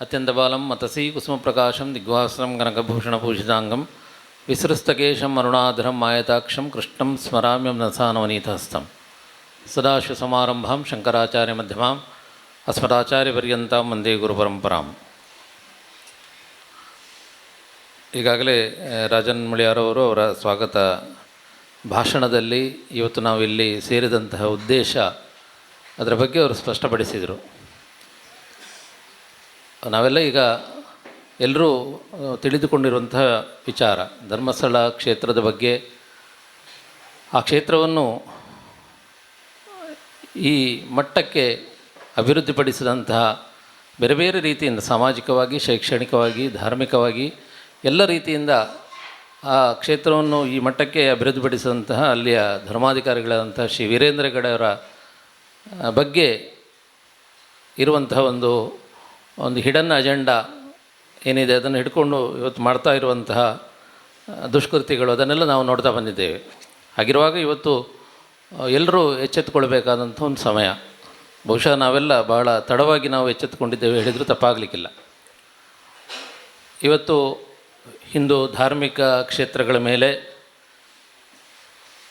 ಅತ್ಯಂತ ಬಾಲಂ ಮತಸಿ ಕುಸುಮಪ್ರಕಾಶಂ ದಿಗ್ವಾಸನಂ ಕನಕಭೂಷಣಭೂಷಿತಾಂಗಂ ವಿಸೃಸ್ತಕೇಶಂ ಅರುಣಾಧರಂ ಮಾಯತಾಕ್ಷಂ ಕೃಷ್ಣಂ ಸ್ಮರಾಮ್ಯಂ ನಸಾನವನೀತಹಸ್ತಂ ಸದಾಶಿವಸಮಾರಂಭಾಂ ಶಂಕರಾಚಾರ್ಯ ಮಧ್ಯಮಾಂ ಅಸ್ಮದಾಚಾರ್ಯಪರ್ಯಂತಾಂ ವಂದೇ ಗುರುಪರಂಪರಾಂ. ಈಗಾಗಲೇ ಆ, ರಾಜನ್ ಮುಳಿಯಾರವರು ಅವರ ಸ್ವಾಗತ ಭಾಷಣದಲ್ಲಿ ಇವತ್ತು ನಾವು ಇಲ್ಲಿ ಸೇರಿದಂತಹ ಉದ್ದೇಶ ಅದರ ಬಗ್ಗೆ ಅವರು ಸ್ಪಷ್ಟಪಡಿಸಿದರು. ನಾವೆಲ್ಲ ಈಗ ಎಲ್ಲರೂ ತಿಳಿದುಕೊಂಡಿರುವಂತಹ ವಿಚಾರ, ಧರ್ಮಸ್ಥಳ ಕ್ಷೇತ್ರದ ಬಗ್ಗೆ. ಆ ಕ್ಷೇತ್ರವನ್ನು ಈ ಮಟ್ಟಕ್ಕೆ ಅಭಿವೃದ್ಧಿಪಡಿಸಿದಂತಹ ಬೇರೆ ಬೇರೆ ರೀತಿಯಿಂದ ಸಾಮಾಜಿಕವಾಗಿ, ಶೈಕ್ಷಣಿಕವಾಗಿ, ಧಾರ್ಮಿಕವಾಗಿ ಎಲ್ಲ ರೀತಿಯಿಂದ ಆ ಕ್ಷೇತ್ರವನ್ನು ಈ ಮಟ್ಟಕ್ಕೆ ಅಭಿವೃದ್ಧಿಪಡಿಸಿದಂತಹ ಅಲ್ಲಿಯ ಧರ್ಮಾಧಿಕಾರಿಗಳಾದಂತಹ ಶ್ರೀ ವೀರೇಂದ್ರ ಹೆಗಡೆಯವರ ಬಗ್ಗೆ ಇರುವಂತಹ ಒಂದು ಒಂದು ಹಿಡನ್ ಅಜೆಂಡಾ ಏನಿದೆ ಅದನ್ನು ಹಿಡ್ಕೊಂಡು ಇವತ್ತು ಮಾಡ್ತಾ ಇರುವಂತಹ ದುಷ್ಕೃತಿಗಳು, ಅದನ್ನೆಲ್ಲ ನಾವು ನೋಡ್ತಾ ಬಂದಿದ್ದೇವೆ. ಹಾಗಿರುವಾಗ ಇವತ್ತು ಎಲ್ಲರೂ ಎಚ್ಚೆತ್ತುಕೊಳ್ಬೇಕಾದಂಥ ಒಂದು ಸಮಯ. ಬಹುಶಃ ನಾವೆಲ್ಲ ಬಹಳ ತಡವಾಗಿ ನಾವು ಎಚ್ಚೆತ್ತುಕೊಂಡಿದ್ದೇವೆ ಹೇಳಿದರೂ ತಪ್ಪಾಗಲಿಕ್ಕಿಲ್ಲ. ಇವತ್ತು ಹಿಂದೂ ಧಾರ್ಮಿಕ ಕ್ಷೇತ್ರಗಳ ಮೇಲೆ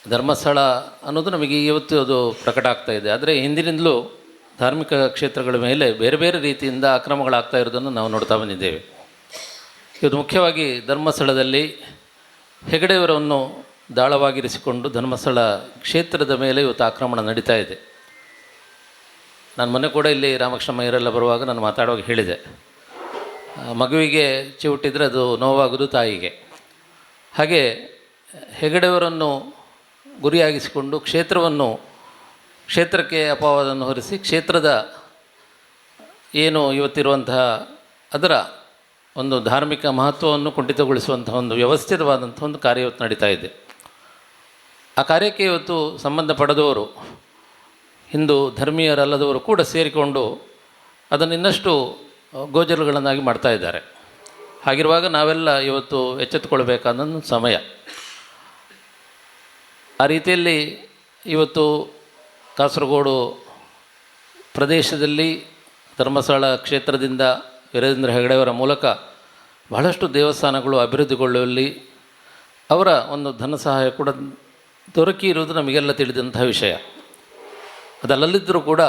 ಧರ್ಮಸ್ಥಳ ಅನ್ನೋದು ನಮಗೆ ಇವತ್ತು ಅದು ಪ್ರಕಟ ಆಗ್ತಾ ಇದೆ. ಆದರೆ ಹಿಂದಿನಿಂದಲೂ ಧಾರ್ಮಿಕ ಕ್ಷೇತ್ರಗಳ ಮೇಲೆ ಬೇರೆ ಬೇರೆ ರೀತಿಯಿಂದ ಅಕ್ರಮಗಳಾಗ್ತಾ ಇರೋದನ್ನು ನಾವು ನೋಡ್ತಾ ಬಂದಿದ್ದೇವೆ. ಇದು ಮುಖ್ಯವಾಗಿ ಧರ್ಮಸ್ಥಳದಲ್ಲಿ ಹೆಗಡೆಯವರನ್ನು ದಾಳವಾಗಿರಿಸಿಕೊಂಡು ಧರ್ಮಸ್ಥಳ ಕ್ಷೇತ್ರದ ಮೇಲೆ ಇವತ್ತು ಆಕ್ರಮಣ ನಡೀತಾ ಇದೆ. ನಾನು ಮೊನ್ನೆ ಕೂಡ ಇಲ್ಲಿ ರಾಮಕೃಷ್ಣ ಬರುವಾಗ ನಾನು ಮಾತಾಡುವಾಗ ಹೇಳಿದೆ. ಮಗುವಿಗೆ ಚಿವುಟಿದ್ರೆ ಅದು ನೋವಾಗೋದು ತಾಯಿಗೆ. ಹಾಗೆ ಹೆಗಡೆಯವರನ್ನು ಗುರಿಯಾಗಿಸಿಕೊಂಡು ಕ್ಷೇತ್ರವನ್ನು ಕ್ಷೇತ್ರಕ್ಕೆ ಅಪವಾದವನ್ನು ಹೊರಿಸಿ ಕ್ಷೇತ್ರದ ಏನು ಇವತ್ತಿರುವಂತಹ ಅದರ ಒಂದು ಧಾರ್ಮಿಕ ಮಹತ್ವವನ್ನು ಕುಂಠಿತಗೊಳಿಸುವಂತಹ ಒಂದು ವ್ಯವಸ್ಥಿತವಾದಂಥ ಒಂದು ಕಾರ್ಯ ಇವತ್ತು ನಡೀತಾ ಇದೆ. ಆ ಕಾರ್ಯಕ್ಕೆ ಇವತ್ತು ಸಂಬಂಧ ಪಡೆದವರು, ಹಿಂದೂ ಧರ್ಮೀಯರಲ್ಲದವರು ಕೂಡ ಸೇರಿಕೊಂಡು ಅದನ್ನು ಇನ್ನಷ್ಟು ಗೋಚರಗಳನ್ನಾಗಿ ಮಾಡ್ತಾ ಇದ್ದಾರೆ. ಹಾಗಿರುವಾಗ ನಾವೆಲ್ಲ ಇವತ್ತು ಎಚ್ಚೆತ್ತುಕೊಳ್ಬೇಕಾದ ಸಮಯ. ಆ ರೀತಿಯಲ್ಲಿ ಇವತ್ತು ಕಾಸರಗೋಡು ಪ್ರದೇಶದಲ್ಲಿ ಧರ್ಮಸ್ಥಳ ಕ್ಷೇತ್ರದಿಂದ ವೀರೇಂದ್ರ ಹೆಗಡೆಯವರ ಮೂಲಕ ಬಹಳಷ್ಟು ದೇವಸ್ಥಾನಗಳು ಅಭಿವೃದ್ಧಿಗೊಳ್ಳುವಲ್ಲಿ ಅವರ ಒಂದು ಧನ ಸಹಾಯ ಕೂಡ ದೊರಕಿ ಇರುವುದು ನಮಗೆಲ್ಲ ತಿಳಿದಂತಹ ವಿಷಯ. ಅದಲ್ಲದಿದ್ದರೂ ಕೂಡ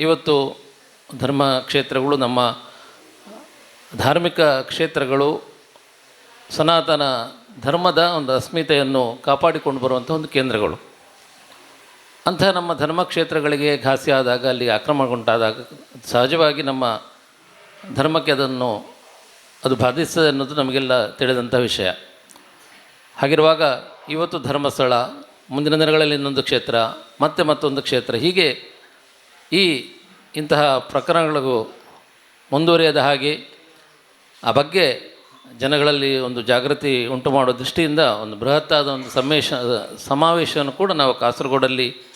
ಇವತ್ತು ಧರ್ಮ ಕ್ಷೇತ್ರಗಳು ನಮ್ಮ ಧಾರ್ಮಿಕ ಕ್ಷೇತ್ರಗಳು ಸನಾತನ ಧರ್ಮದ ಒಂದು ಅಸ್ಮಿತೆಯನ್ನು ಕಾಪಾಡಿಕೊಂಡು ಬರುವಂಥ ಒಂದು ಕೇಂದ್ರಗಳು. ಅಂಥ ನಮ್ಮ ಧರ್ಮಕ್ಷೇತ್ರಗಳಿಗೆ ಘಾಸಿ ಆದಾಗ, ಅಲ್ಲಿ ಆಕ್ರಮಣಗೊಂಟಾದಾಗ ಸಹಜವಾಗಿ ನಮ್ಮ ಧರ್ಮಕ್ಕೆ ಅದನ್ನು, ಅದು ಬಾಧಿಸ್ತದೆ ಅನ್ನೋದು ನಮಗೆಲ್ಲ ತಿಳಿದಂಥ ವಿಷಯ. ಹಾಗಿರುವಾಗ ಇವತ್ತು ಧರ್ಮಸ್ಥಳ, ಮುಂದಿನ ದಿನಗಳಲ್ಲಿ ಇನ್ನೊಂದು ಕ್ಷೇತ್ರ, ಮತ್ತೆ ಮತ್ತೊಂದು ಕ್ಷೇತ್ರ, ಹೀಗೆ ಈ ಇಂತಹ ಪ್ರಕರಣಗಳಿಗೂ ಮುಂದುವರಿಯದ ಹಾಗೆ ಆ ಬಗ್ಗೆ ಜನಗಳಲ್ಲಿ ಒಂದು ಜಾಗೃತಿ ಉಂಟು ಮಾಡೋ ದೃಷ್ಟಿಯಿಂದ ಒಂದು ಬೃಹತ್ತಾದ ಒಂದು ಸಮ್ಮೇಶ, ಸಮಾವೇಶವನ್ನು ಕೂಡ ನಾವು ಕಾಸರಗೋಡಲ್ಲಿ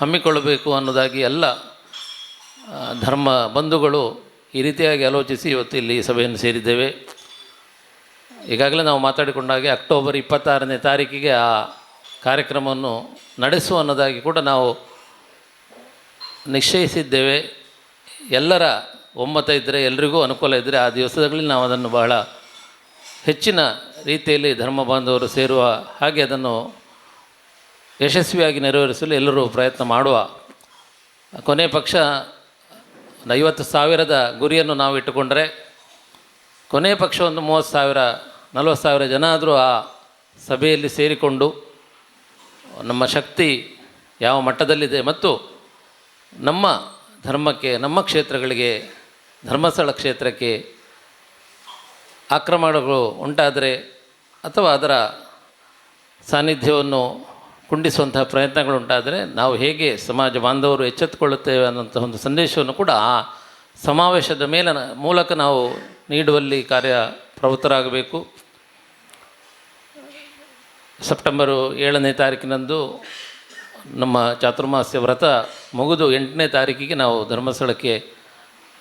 ಹಮ್ಮಿಕೊಳ್ಳಬೇಕು ಅನ್ನೋದಾಗಿ ಎಲ್ಲ ಧರ್ಮ ಬಂಧುಗಳು ಈ ರೀತಿಯಾಗಿ ಆಲೋಚಿಸಿ ಇವತ್ತು ಇಲ್ಲಿ ಸಭೆಯನ್ನು ಸೇರಿದ್ದೇವೆ. ಈಗಾಗಲೇ ನಾವು ಮಾತಾಡಿಕೊಂಡಾಗೆ ಅಕ್ಟೋಬರ್ ಇಪ್ಪತ್ತಾರನೇ ತಾರೀಕಿಗೆ ಆ ಕಾರ್ಯಕ್ರಮವನ್ನು ನಡೆಸುವ ಅನ್ನೋದಾಗಿ ಕೂಡ ನಾವು ನಿಶ್ಚಯಿಸಿದ್ದೇವೆ. ಎಲ್ಲರ ಒಮ್ಮತ ಇದ್ದರೆ ಎಲ್ರಿಗೂ ಅನುಕೂಲ ಇದ್ದರೆ ಆ ದಿವಸದಲ್ಲಿ ನಾವು ಅದನ್ನು ಬಹಳ ಹೆಚ್ಚಿನ ರೀತಿಯಲ್ಲಿ ಧರ್ಮ ಬಾಂಧವರು ಸೇರುವ ಹಾಗೆ ಅದನ್ನು ಯಶಸ್ವಿಯಾಗಿ ನೆರವೇರಿಸಲು ಎಲ್ಲರೂ ಪ್ರಯತ್ನ ಮಾಡುವ ಕೊನೆ ಪಕ್ಷ ಐವತ್ತು ಸಾವಿರದ ಗುರಿಯನ್ನು ನಾವು ಇಟ್ಟುಕೊಂಡರೆ ಕೊನೆ ಪಕ್ಷ ಒಂದು ಮೂವತ್ತು ಸಾವಿರ, ನಲವತ್ತು ಸಾವಿರ ಜನ ಆದರೂ ಆ ಸಭೆಯಲ್ಲಿ ಸೇರಿಕೊಂಡು ನಮ್ಮ ಶಕ್ತಿ ಯಾವ ಮಟ್ಟದಲ್ಲಿದೆ ಮತ್ತು ನಮ್ಮ ಧರ್ಮಕ್ಕೆ, ನಮ್ಮ ಕ್ಷೇತ್ರಗಳಿಗೆ, ಧರ್ಮಸ್ಥಳ ಕ್ಷೇತ್ರಕ್ಕೆ ಆಕ್ರಮಣಗಳು ಉಂಟಾದರೆ ಅಥವಾ ಅದರ ಸಾನ್ನಿಧ್ಯವನ್ನು ಕುಂಡಿಸುವಂತಹ ಪ್ರಯತ್ನಗಳು ಉಂಟಾದರೆ ನಾವು ಹೇಗೆ ಸಮಾಜ ಬಾಂಧವರು ಎಚ್ಚೆತ್ತುಕೊಳ್ಳುತ್ತೇವೆ ಅನ್ನೋಂಥ ಒಂದು ಸಂದೇಶವನ್ನು ಕೂಡ ಆ ಸಮಾವೇಶದ ಮೇಲೆ ಮೂಲಕ ನಾವು ನೀಡುವಲ್ಲಿ ಕಾರ್ಯ ಪ್ರವೃತ್ತರಾಗಬೇಕು. ಸೆಪ್ಟೆಂಬರು ಏಳನೇ ತಾರೀಕಿನಂದು ನಮ್ಮ ಚಾತುರ್ಮಾಸ್ಯ ವ್ರತ ಮುಗಿದು ಎಂಟನೇ ತಾರೀಕಿಗೆ ನಾವು ಧರ್ಮಸ್ಥಳಕ್ಕೆ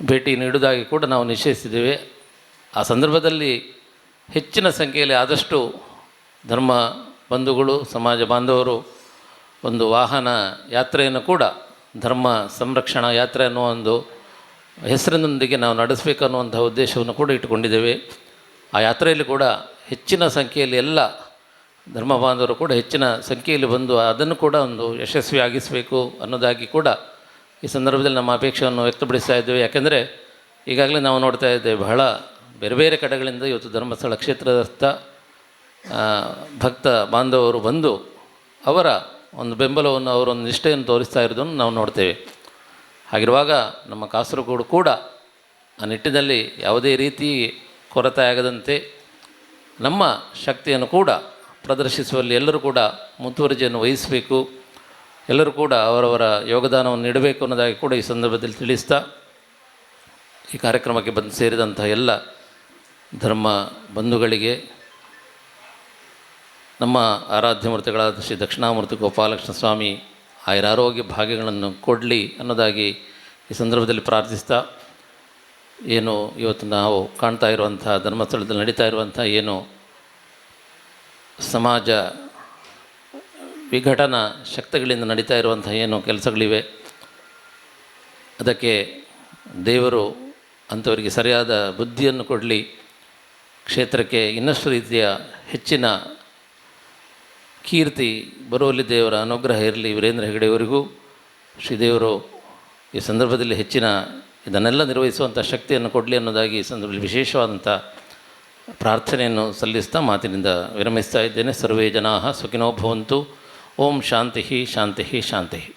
ಭೇಟಿ ನೀಡುವುದಾಗಿ ಕೂಡ ನಾವು ನಿಶ್ಚಯಿಸಿದ್ದೇವೆ. ಆ ಸಂದರ್ಭದಲ್ಲಿ ಹೆಚ್ಚಿನ ಸಂಖ್ಯೆಯಲ್ಲಿ ಆದಷ್ಟು ಧರ್ಮ ಬಂಧುಗಳು, ಸಮಾಜ ಬಾಂಧವರು, ಒಂದು ವಾಹನ ಯಾತ್ರೆಯನ್ನು ಕೂಡ ಧರ್ಮ ಸಂರಕ್ಷಣಾ ಯಾತ್ರೆ ಅನ್ನುವ ಒಂದು ಹೆಸರಿನೊಂದಿಗೆ ನಾವು ನಡೆಸಬೇಕನ್ನುವಂಥ ಉದ್ದೇಶವನ್ನು ಕೂಡ ಇಟ್ಟುಕೊಂಡಿದ್ದೇವೆ. ಆ ಯಾತ್ರೆಯಲ್ಲಿ ಕೂಡ ಹೆಚ್ಚಿನ ಸಂಖ್ಯೆಯಲ್ಲಿ ಎಲ್ಲ ಧರ್ಮ ಬಾಂಧವರು ಕೂಡ ಹೆಚ್ಚಿನ ಸಂಖ್ಯೆಯಲ್ಲಿ ಬಂದು ಅದನ್ನು ಕೂಡ ಒಂದು ಯಶಸ್ವಿಯಾಗಿಸಬೇಕು ಅನ್ನೋದಾಗಿ ಕೂಡ ಈ ಸಂದರ್ಭದಲ್ಲಿ ನಮ್ಮ ಅಪೇಕ್ಷೆಯನ್ನು ವ್ಯಕ್ತಪಡಿಸ್ತಾ ಇದ್ದೇವೆ. ಯಾಕೆಂದರೆ ಈಗಾಗಲೇ ನಾವು ನೋಡ್ತಾ ಇದ್ದೇವೆ ಬಹಳ ಬೇರೆ ಬೇರೆ ಕಡೆಗಳಿಂದ ಇವತ್ತು ಧರ್ಮಸ್ಥಳ ಕ್ಷೇತ್ರದತ್ತ ಭಕ್ತ ಬಾಂಧವರು ಬಂದು ಅವರ ಒಂದು ಬೆಂಬಲವನ್ನು, ಅವರೊಂದು ನಿಷ್ಠೆಯನ್ನು ತೋರಿಸ್ತಾ ಇರೋದನ್ನು ನಾವು ನೋಡ್ತೇವೆ. ಹಾಗಿರುವಾಗ ನಮ್ಮ ಕಾಸರಗೋಡು ಕೂಡ ಆ ನಿಟ್ಟಿನಲ್ಲಿ ಯಾವುದೇ ರೀತಿ ಕೊರತೆ ಆಗದಂತೆ ನಮ್ಮ ಶಕ್ತಿಯನ್ನು ಕೂಡ ಪ್ರದರ್ಶಿಸುವಲ್ಲಿ ಎಲ್ಲರೂ ಕೂಡ ಮುತುವರ್ಜಿಯನ್ನು ವಹಿಸಬೇಕು. ಎಲ್ಲರೂ ಕೂಡ ಅವರವರ ಯೋಗದಾನವನ್ನು ನೀಡಬೇಕು ಅನ್ನೋದಾಗಿ ಕೂಡ ಈ ಸಂದರ್ಭದಲ್ಲಿ ತಿಳಿಸ್ತಾ ಈ ಕಾರ್ಯಕ್ರಮಕ್ಕೆ ಬಂದು ಸೇರಿದಂತಹ ಎಲ್ಲ ಧರ್ಮ ಬಂಧುಗಳಿಗೆ ನಮ್ಮ ಆರಾಧ್ಯ ಶ್ರೀ ದಕ್ಷಿಣಾಮೂರ್ತಿ ಗೋಪಾಲಕೃಷ್ಣ ಸ್ವಾಮಿ ಆಯುರಾರೋಗ್ಯ ಭಾಗ್ಯಗಳನ್ನು ಕೊಡಲಿ ಅನ್ನೋದಾಗಿ ಈ ಸಂದರ್ಭದಲ್ಲಿ ಪ್ರಾರ್ಥಿಸ್ತಾ, ಏನು ಇವತ್ತು ನಾವು ಕಾಣ್ತಾ ಇರುವಂಥ ಧರ್ಮಸ್ಥಳದಲ್ಲಿ ನಡೀತಾ ಇರುವಂಥ ಏನು ಸಮಾಜ ವಿಘಟನಾ ಶಕ್ತಿಗಳಿಂದ ನಡೀತಾ ಇರುವಂಥ ಏನು ಕೆಲಸಗಳಿವೆ, ಅದಕ್ಕೆ ದೇವರು ಅಂಥವರಿಗೆ ಸರಿಯಾದ ಬುದ್ಧಿಯನ್ನು ಕೊಡಲಿ, ಕ್ಷೇತ್ರಕ್ಕೆ ಇನ್ನಷ್ಟು ರೀತಿಯ ಹೆಚ್ಚಿನ ಕೀರ್ತಿ, ಬರುವಲ್ಲಿ ದೇವರ ಅನುಗ್ರಹ ಇರಲಿ ವೀರೇಂದ್ರ ಹೆಗಡೆಯವರಿಗೂ. ಶ್ರೀದೇವರು ಈ ಸಂದರ್ಭದಲ್ಲಿ ಹೆಚ್ಚಿನ ಇದನ್ನೆಲ್ಲ ನಿರ್ವಹಿಸುವಂಥ ಶಕ್ತಿಯನ್ನು ಕೊಡಲಿ ಅನ್ನೋದಾಗಿ ಈ ಸಂದರ್ಭದಲ್ಲಿ ವಿಶೇಷವಾದಂಥ ಪ್ರಾರ್ಥನೆಯನ್ನು ಸಲ್ಲಿಸ್ತಾ ಮಾತಿನಿಂದ ವಿರಮಿಸ್ತಾ ಇದ್ದೇನೆ. ಸರ್ವೇ ಜನಾ ಸುಖಿನೋ ಭವಂತು. ಓಂ ಶಾಂತಿ ಶಾಂತಿ ಶಾಂತಿ.